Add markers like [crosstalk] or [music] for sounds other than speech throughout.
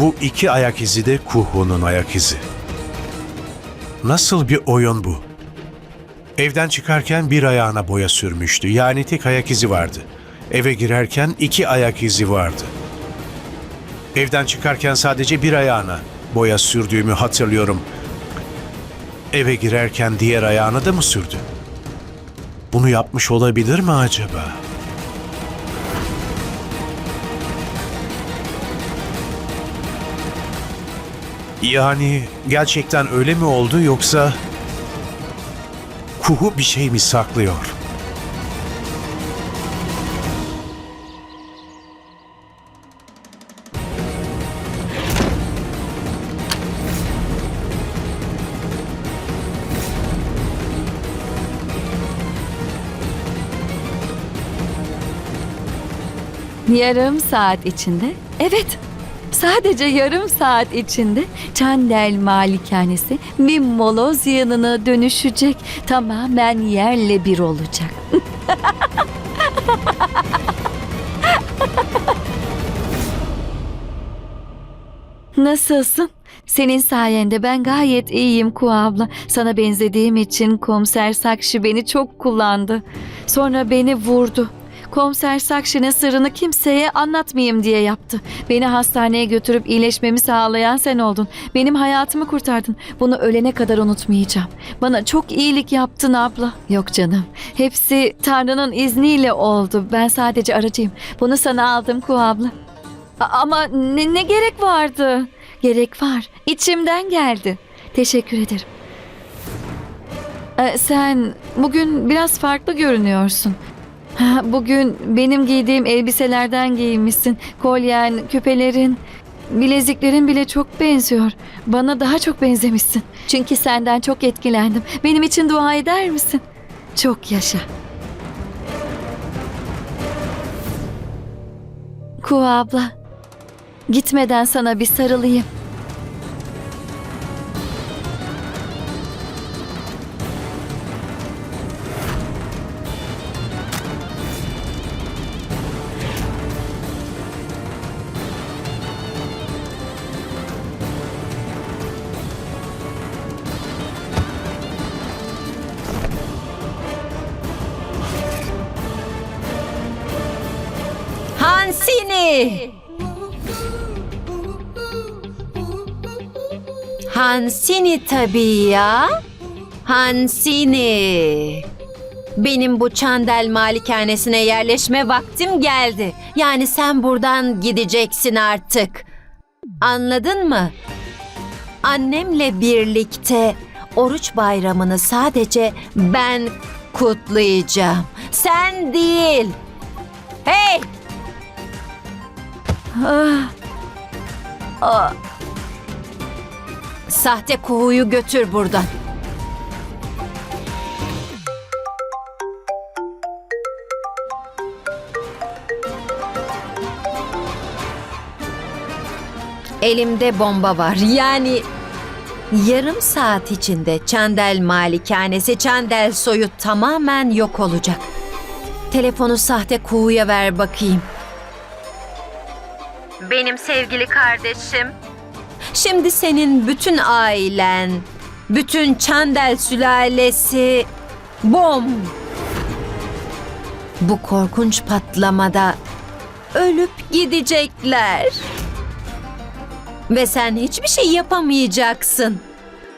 Bu iki ayak izi de Kuhu'nun ayak izi. Nasıl bir oyun bu? Evden çıkarken bir ayağına boya sürmüştü. Yani tek ayak izi vardı. Eve girerken iki ayak izi vardı. Evden çıkarken sadece bir ayağına boya sürdüğümü hatırlıyorum. Eve girerken diğer ayağına da mı sürdü? Bunu yapmış olabilir mi acaba? Yani gerçekten öyle mi oldu yoksa Kuhu bir şey mi saklıyor? Yarım saat içinde, evet sadece yarım saat içinde Çandel Malikanesi bir moloz yanına dönüşecek. Tamamen yerle bir olacak. [laughs] Nasılsın? Senin sayende ben gayet iyiyim Ku abla. Sana benzediğim için komiser Sakşi beni çok kullandı. Sonra beni vurdu. Komiser Sakşi'nin sırrını kimseye anlatmayayım diye yaptı. Beni hastaneye götürüp iyileşmemi sağlayan sen oldun. Benim hayatımı kurtardın. Bunu ölene kadar unutmayacağım. Bana çok iyilik yaptın abla. Yok canım. Hepsi Tanrı'nın izniyle oldu. Ben sadece aracıyım. Bunu sana aldım Ku abla. A- Ama ne, ne gerek vardı? Gerek var. İçimden geldi. Teşekkür ederim. Ee, sen bugün biraz farklı görünüyorsun. Bugün benim giydiğim elbiselerden giyinmişsin. Kolyen, küpelerin, bileziklerin bile çok benziyor. Bana daha çok benzemişsin. Çünkü senden çok etkilendim. Benim için dua eder misin? Çok yaşa. Ku abla. Gitmeden sana bir sarılayım. Hansini! Hansini tabii ya. Hansini. Benim bu Çandel malikanesine yerleşme vaktim geldi. Yani sen buradan gideceksin artık. Anladın mı? Annemle birlikte oruç bayramını sadece ben kutlayacağım. Sen değil. Hey! Ah, ah, Sahte kuğuyu götür buradan. Elimde bomba var. Yani yarım saat içinde Çandel malikanesi, Çandel soyu tamamen yok olacak. Telefonu sahte kuğuya ver bakayım. Benim sevgili kardeşim. Şimdi senin bütün ailen, bütün Çandel sülalesi bom. Bu korkunç patlamada ölüp gidecekler. Ve sen hiçbir şey yapamayacaksın.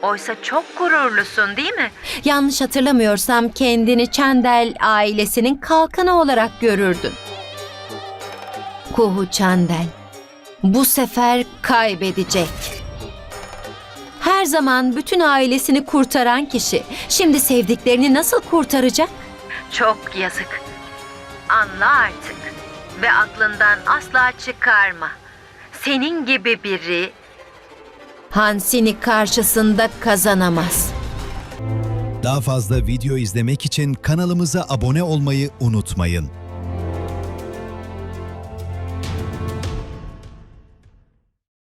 Oysa çok gururlusun değil mi? Yanlış hatırlamıyorsam kendini Çandel ailesinin kalkanı olarak görürdün. Kuhu Çandel bu sefer kaybedecek. Her zaman bütün ailesini kurtaran kişi şimdi sevdiklerini nasıl kurtaracak? Çok yazık. Anla artık ve aklından asla çıkarma. Senin gibi biri Hansini karşısında kazanamaz. Daha fazla video izlemek için kanalımıza abone olmayı unutmayın.